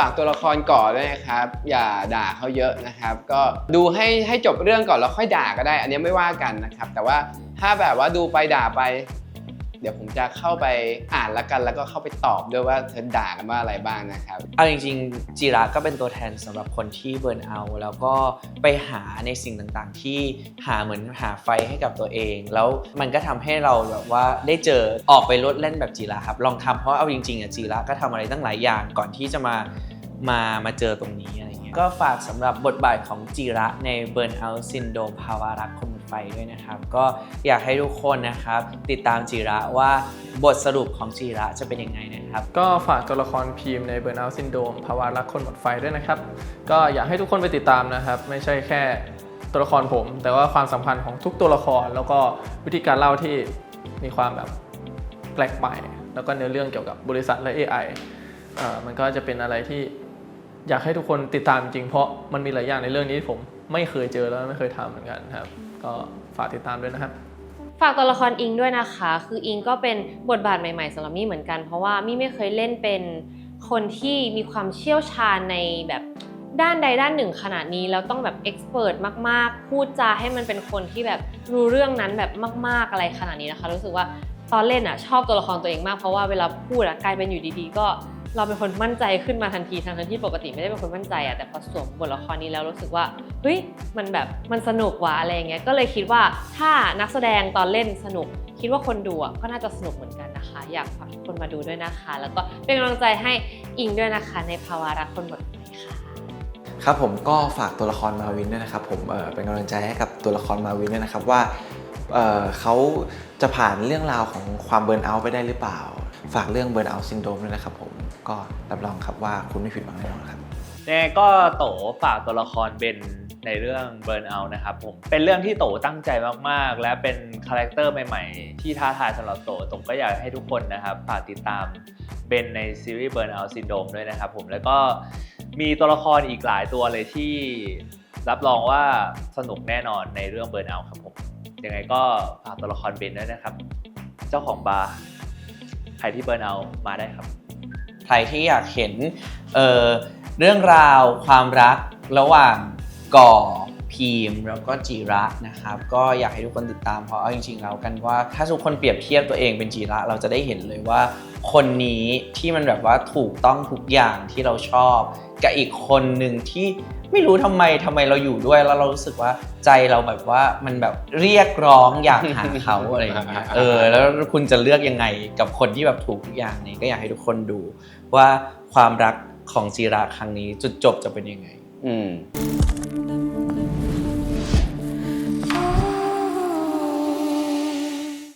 ฝากตัวละครก่อนด้วยนะครับ อย่าด่าเขาเยอะนะครับ ก็ดูให้ให้จบเรื่องก่อนแล้วค่อยด่าก็ได้ อันนี้ไม่ว่ากันนะครับ แต่ว่าถ้าแบบว่าดูไปด่าไป เดี๋ยวผมจะเข้าไปอ่านแล้วกัน แล้วก็เข้าไปตอบด้วยว่าเธอด่ากันว่าอะไรบ้างนะครับ เอาจริงๆจิระก็เป็นตัวแทนสำหรับคนที่เบิร์นเอา แล้วก็ไปหาในสิ่งต่างๆ ที่หาเหมือนหาไฟให้กับตัวเอง แล้วมันก็ทำให้เราแบบว่าได้เจอออกไปลดเล่นแบบจิระครับ ลองทำเพราะเอาจริงๆอะจิระก็ทำอะไรตั้งหลายอย่างก่อนที่จะมา มามาเจอตรงนี้อะไรเงี้ยก็ฝากสำหรับบทบาทของจิระใน Burnout Syndrome ภาวะรักคนหมดไฟด้วยนะครับ ก็อยากให้ทุกคนนะครับ ติดตามจิระว่าบทสรุปของจิระจะเป็นยังไงนะครับ ก็ฝากตัวละครพีมใน Burnout Syndrome ภาวะรักคนหมดไฟด้วยนะครับ ก็อยากให้ทุกคนไปติดตามนะครับ ไม่ใช่แค่ตัวละครผม แต่ว่าความสัมพันธ์ของทุกตัวละคร แล้วก็วิธีการเล่าที่มีความแบบแปลกใหม่ แล้วก็เนื้อเรื่องเกี่ยวกับบริษัทและ AI เอ่อมันก็จะเป็นอะไรที่ อยากให้ทุกคนติดตามจริงเพราะมันมีหลายอย่างในเรื่องนี้ที่ผมไม่เคยเจอแล้วไม่เคยทำเหมือนกันครับ ก็ฝากติดตามด้วยนะครับฝากตัวละครอิงด้วยนะคะ คืออิงก็เป็นบทบาทใหม่ๆสำหรับมี่เหมือนกัน เพราะว่ามี่ไม่เคยเล่นเป็นคนที่มีความเชี่ยวชาญในแบบด้านใดด้านหนึ่งขนาดนี้แล้วต้องแบบเอ็กซ์เพรสมากๆ พูดจาให้มันเป็นคนที่แบบรู้เรื่องนั้นแบบมาก ๆอะไรขนาดนี้นะคะ รู้สึกว่าตอนเล่นอะชอบตัวละครตัวเองมากเพราะว่าเวลาพูดอะกลายเป็นอยู่ดีๆ ก็ เราเป็นคนมั่นใจขึ้นมาทันทีทั้งที่ปกติไม่ได้เป็นคนมั่นใจอะแต่พอสวมบทละครนี้แล้วรู้สึกว่าเฮ้ยมันแบบมันสนุกว่ะอะไรเงี้ยก็เลยคิดว่าถ้านักแสดงตอนเล่นสนุก คิดว่าคนดูอะก็น่าจะสนุกเหมือนกันนะคะ อยากฝากทุกคนมาดูด้วยนะคะ แล้วก็เป็นกำลังใจให้อิงด้วยนะคะ ในภาวะรักคนหมดไปค่ะครับผมก็ฝากตัวละครมาวินด้วยนะครับผมเอ่อเป็นกำลังใจให้กับตัวละครมาวินด้วยนะครับว่าเอ่อเขาจะผ่านเรื่องราวของความเบิร์นเอาท์ไปได้หรือเปล่า ฝากเรื่องเบิร์นเอาซินโดมด้วยนะครับผมก็รับรองครับว่าคุณไม่ผิดหวังแน่นอนครับยังไงก็โตฝากตัวละครเบนในเรื่อง Burnout นะครับผม เป็นเรื่องที่โตตั้งใจมากๆ และเป็นคาแรคเตอร์ใหม่ๆ ที่ท้าทายสำหรับโตโตก็อยากให้ทุกคนนะครับฝากติดตามเบนในซีรีส์ Burnout Syndrome ด้วยนะครับผม แล้วก็มีตัวละครอีกหลายตัวเลยที่รับรองว่าสนุกแน่นอนในเรื่อง Burnout ครับผม ยังไงก็ฝากตัวละครเบนด้วยนะครับ เจ้าของบาร์ ใครที่เปิร์นเอามาได้ครับ ใครที่อยากเห็นเเรื่องราวความรักระหว่างก่อ พีมแล้วก็จีระนะครับ ก็อยากให้ทุกคนติดตามเพราะเอาจริงๆแล้วกันว่า ถ้าทุกคนเปรียบเทียบตัวเองเป็นจีระเราจะได้เห็นเลยว่า คนนี้ที่มันแบบว่าถูกต้องทุกอย่างที่เราชอบ กับอีกคนหนึ่งที่ไม่รู้ทำไมทำไมเราอยู่ด้วยแล้วเรารู้สึกว่าใจเราแบบว่ามันแบบเรียกร้องอยากหาเขาอะไรอย่างเงี้ยเออ แล้วคุณจะเลือกยังไงกับคนที่แบบถูกทุกอย่างนี้ก็อยากให้ทุกคนดูว่าความรักของจีราครั้งนี้จุดจบจะเป็นยังไง อืม